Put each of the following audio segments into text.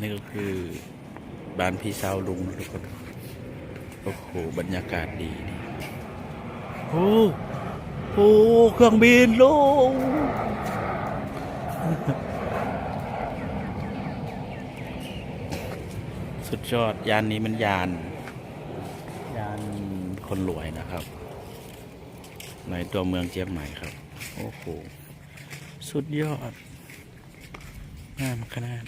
นนี้ก็คือบ้านพี่สาวลุงนะทุกคนโอ้โหบรรยากาศดีนี่โอ้โหเครื่องบินลงสุดยอดยานนี้มันยาน ยานคนรวยนะครับ ในตัวเมืองเจียงใหม่ครับ โอ้โห สุดยอดงามขนาด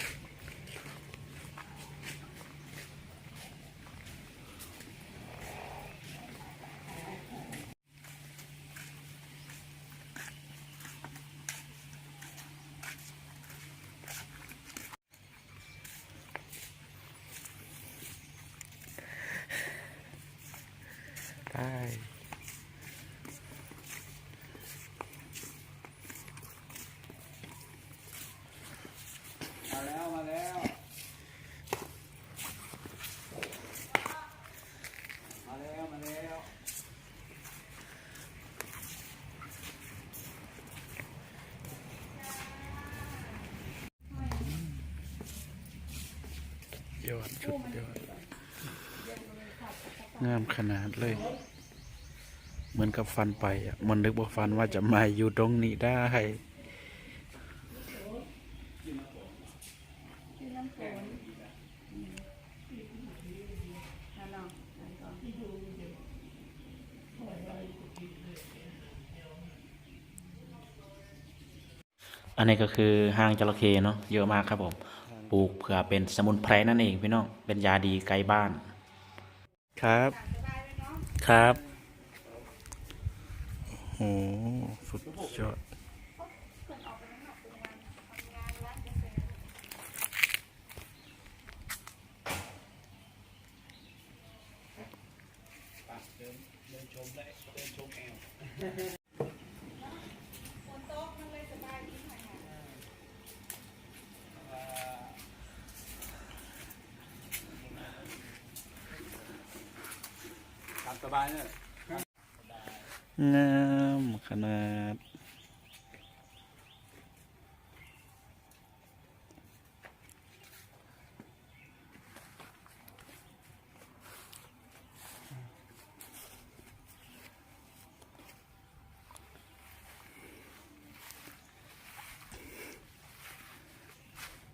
แล้วมาแล้วมาแล้วมาแล้วยอดชุดยอดงามขนาดเลย เหมือนกับฟันไปอะมันนึกว่าฟันว่าจะมาอยู่ตรงนี้ได้ อันนี้ก็คือห้างจระเข้เนาะเยอะมากครับผมปลูกเพื่อเป็นสมุนไพรนั่นเองพี่น้องเป็นยาดีไกลบ้าน ครับ ครับโอ้โหสุดยอด สบายเนี่ย งามขนาด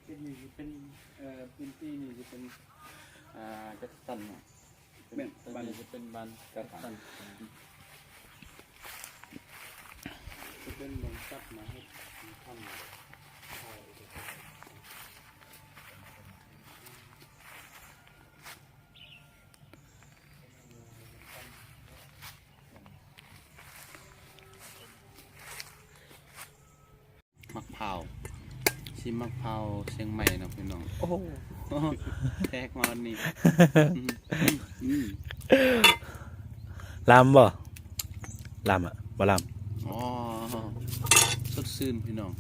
เป็นนี่จะเป็นเอ่อพื้นที่นี่จะเป็นอ่าจักรตันเนี่ยเป็น บ้านจะเป็นบ้านจักรตันจะเป็นลงจับมาให้ทำมักเผาวชิมมักเผาวเชียงใหม่เนาะพี่น้อง โอ้แทกมาวันนี้ อืมลำบ่ลำอะบ่ลอ๋อสดชื่นพี่น้อง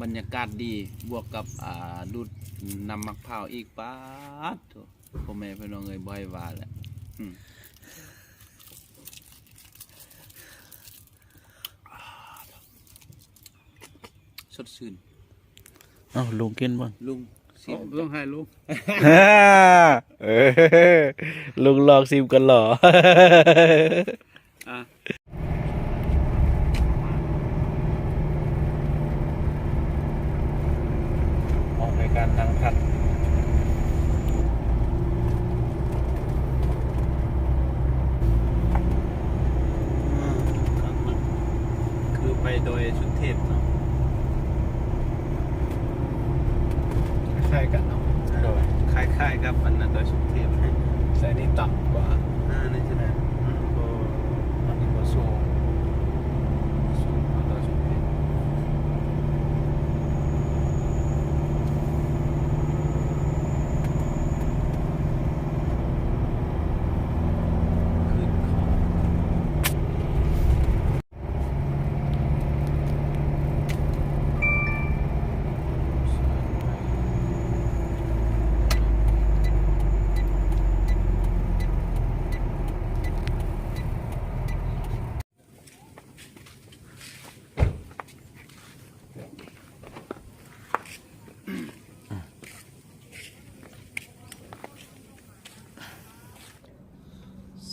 บรรยากาศดีบวกกับอ่าดูดนำมักเผาวอีกป๊าดโถพ่อแม่พี่น้องเอ้ยบ่อยว่าแหละอืมสดชื่นำเอ้าลุงกินบ้างลุง สิบต้องให้ลูกเออลุงลองซิมกันเหรออะ มองในการนั่งพัด คือไปโดยชุดเทพเนาะคล้ายๆกันเนาะ โดย คล้ายๆ กับอันนั้นโดยชุดเทพแต่นี่ต่ำกว่าอ่านี่ใช่ไหม อืมก็อันนี้ก็สูงสูงกว่าโดยชุดเทพขึ้นเขา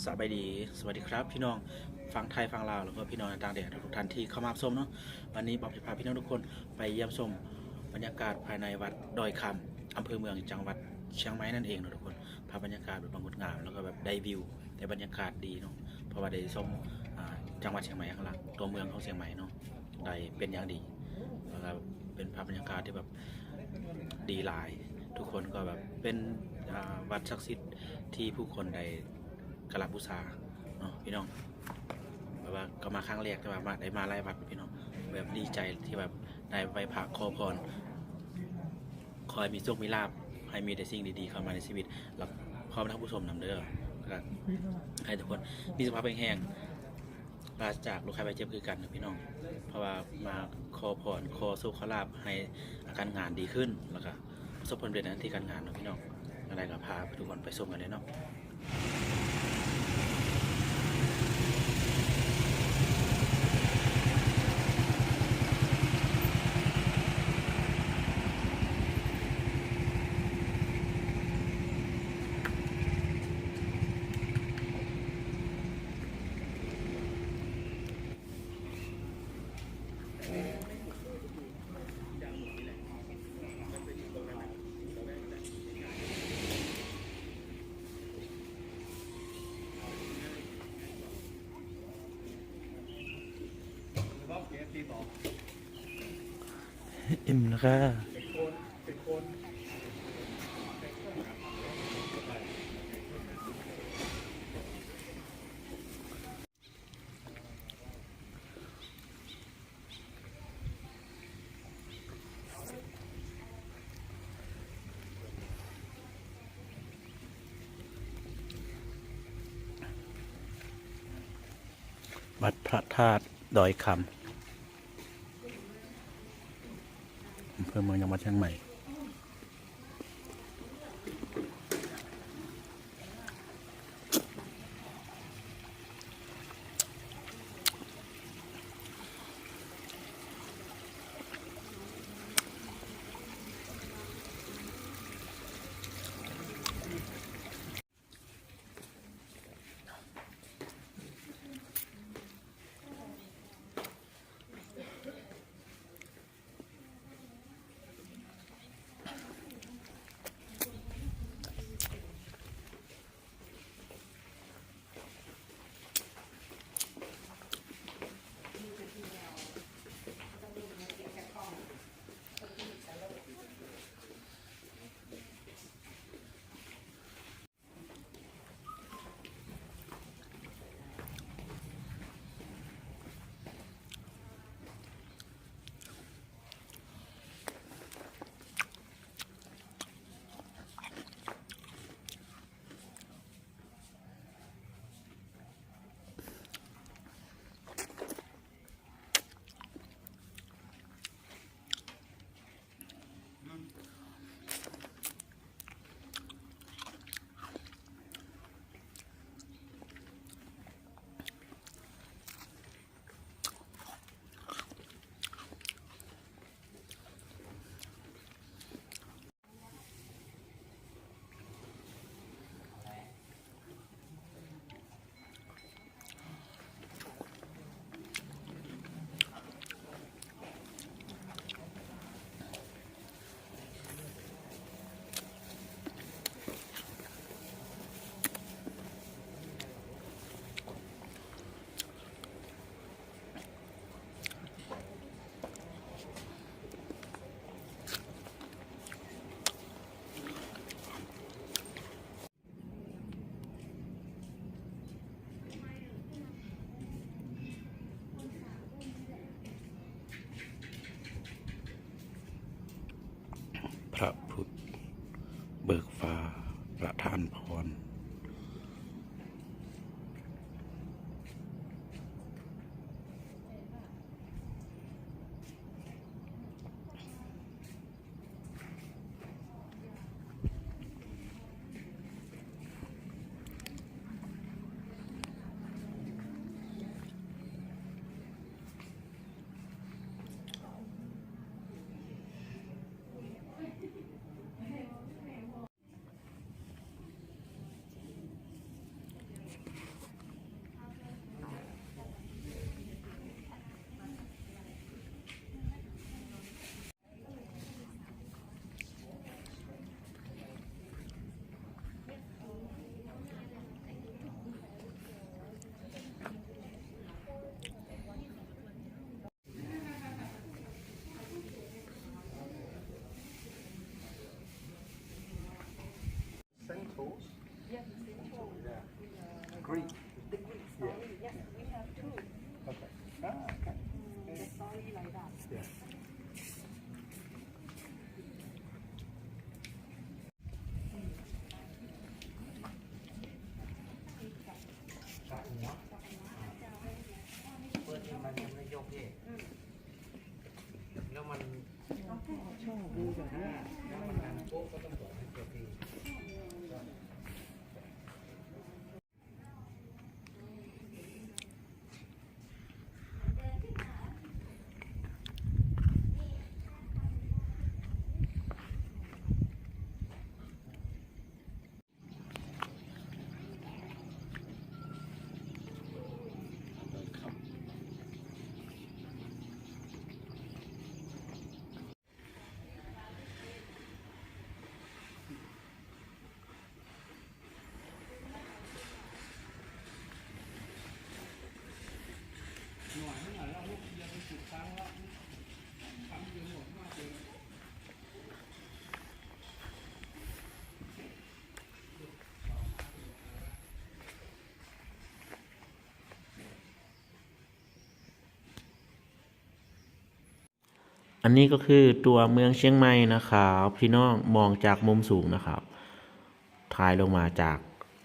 ส บายดี สวัสดีครับ พี่น้องฟังไทยฟังลาวแล้วก็พี่น้องต่างแดนทุกท่านที่เข้ามาชมเนาะวันนี้บอมจะพาพี่น้องทุกคนไปเยี่ยมชมบรรยากาศภายในวัดดอยคำอำเภอเมืองจังหวัดเชียงใหม่นั่นเองเนาะทุกคนภาพบรรยากาศแบบงดงามแล้วก็แบบได้วิวแต่บรรยากาศดีเนาะเพราะว่าได้ชมจังหวัดเชียงใหม่ข้างหลังตัวเมืองของเชียงใหม่เนาะได้เป็นอย่างดีแล้วก็เป็นภาพบรรยากาศที่แบบดีหลาย ทุกคนก็แบบเป็นวัดศักดิ์สิทธิ์ที่ผู้คนได้ กราบูชาเนาะพี่น้องแบบว่าก็มาครั้งแรกแต่ว่ามาได้มาไล่วัดพี่น้องแบบดีใจที่แบบได้ไปพระขอพรคอยมีโชคมีลาภให้มีแต่สิ่งดีๆเข้ามาในชีวิตแล้วพร้อมทั้งผู้ชมนำเด้อแล้วก็ให้ทุกคนมีสุขภาพแข็งแรงปราศจากโรคภัยไข้เจ็บคือกันนะพี่น้อง เพราะว่ามาขอพรขอสุขขอลาภให้อาการงานดีขึ้นแล้วก็ประสบผลเร็จในหน้าที่การงานเนาะพี่น้องอะไรก็พาทุกคนไปชมกันเลยเนาะ อิ่มแล้วค่ะวัดพระธาตุดอยคำ อำเภอเมืองจังหวัดเชียงใหม่ ระพุทธ เบิกฟ้าประทานพร ชอบดูแบบนี้ อันนี้ก็คือตัวเมืองเชียงใหม่นะครับพี่น้องมองจากมุมสูงนะครับถ่ายลงมาจาก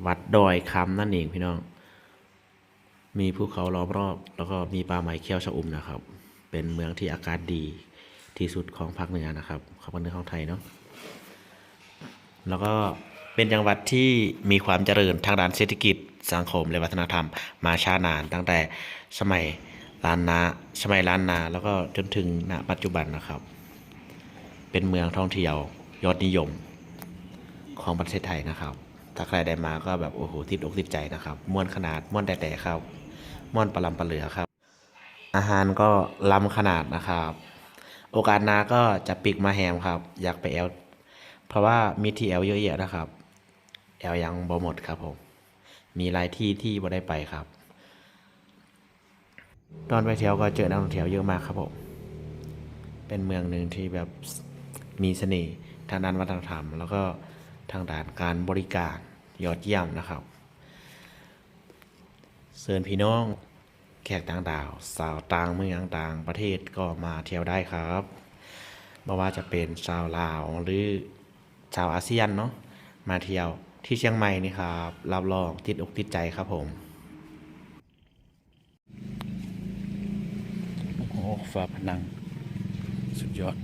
วัดดอยคำนั่นเองพี่น้อง มีภูเขาล้อมรอบ แล้วก็มีป่าไม้เขียวชะอุ่มนะครับ เป็นเมืองที่อากาศดีที่สุดของภาคเหนือนะครับของภาคเหนือของไทยเนาะแล้วก็เป็นจังหวัดที่มีความเจริญทางด้านเศรษฐกิจสังคมและวัฒนธรรมมาช้านานตั้งแต่สมัย ล้านนาสมัยล้านนาแล้วก็จนถึงณปัจจุบันนะครับ เป็นเมืองท่องเที่ยวยอดนิยมของประเทศไทยนะครับ ถ้าใครได้มาก็แบบโอ้โหติดอกติดใจนะครับม่วนขนาดม่วนแต่แต่ครับม่วนปลาลำปลาเหลือครับ อาหารก็ล้ำขนาดนะครับ โอกาสหน้าก็จะปิกมาแฮมครับ อยากไปแอลเพราะว่ามีที่แอลเยอะแยะนะครับแอลยังบ่หมดครับผมมีหลายที่ที่บ่ได้ไปครับ ตอนไปเที่ยวก็เจอนักท่องเที่ยวเยอะมากครับผม เป็นเมืองหนึ่งที่แบบมีเสน่ห์ทางด้านวัฒนธรรม แล้วก็ทางด้านการบริการยอดเยี่ยมนะครับเชิญพี่น้องแขกต่างดาว สาวต่างเมืองต่างประเทศก็มาเที่ยวได้ครับไม่ว่าจะเป็นชาวลาวหรือชาวอาเซียนเนาะมาเที่ยวที่เชียงใหม่นี่ครับรับรองติดอกติดใจครับผม โอ้โห ฝาผนัง สุดยอด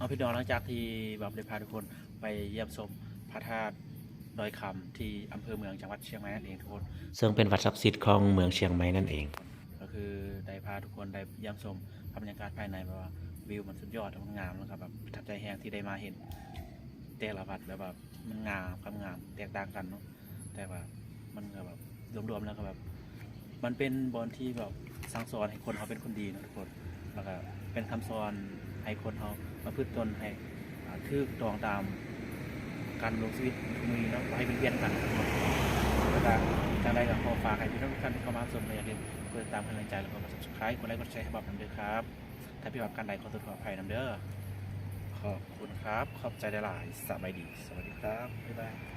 เอาพี่น้องหลังจากที่แบบได้พาทุกคนไปเยี่ยมชมพระธาตุดอยคำที่อำเภอเมืองจังหวัดเชียงใหม่นั่นเองทุกคนซึ่งเป็นวัดศักดิ์สิทธิ์ของเมืองเชียงใหม่นั่นเอง ก็คือได้พาทุกคนได้เยี่ยมชมบรรยากาศภายในแบบว่าวิวมันสุดยอดมันงามแล้วก็แบบประทับใจแหงที่ได้มาเห็นแต่ละวัดแบบว่ามันงามความงามแตกต่างกันเนาะแต่ว่ามันก็แบบรวมๆแล้วก็แบบมันเป็นบอลที่แบบสั่งสอนให้คนเขาเป็นคนดีนะทุกคนแล้วก็เป็นคำสอนให้คนเขา มาพึ่งตนให้ทึกตรองตามการลงชีวิตทุกมีเนาะให้เป็นเพียนกันแล้วก็จังใด้กับขอฝากให้พี่น้องทุกท่านที่เข้ามาชมเลยอย่าลืมกดติดตามกำลังใจแล้วก็กด subscribe กดไลค์กดแชร์ให้บับนำเด้อครับ ถ้าพี่บับการใดขอตัวขออภัยนำเด้อขอบคุณครับ ขอบใจหลายสบายดี สวัสดีครับ บ๊ายบาย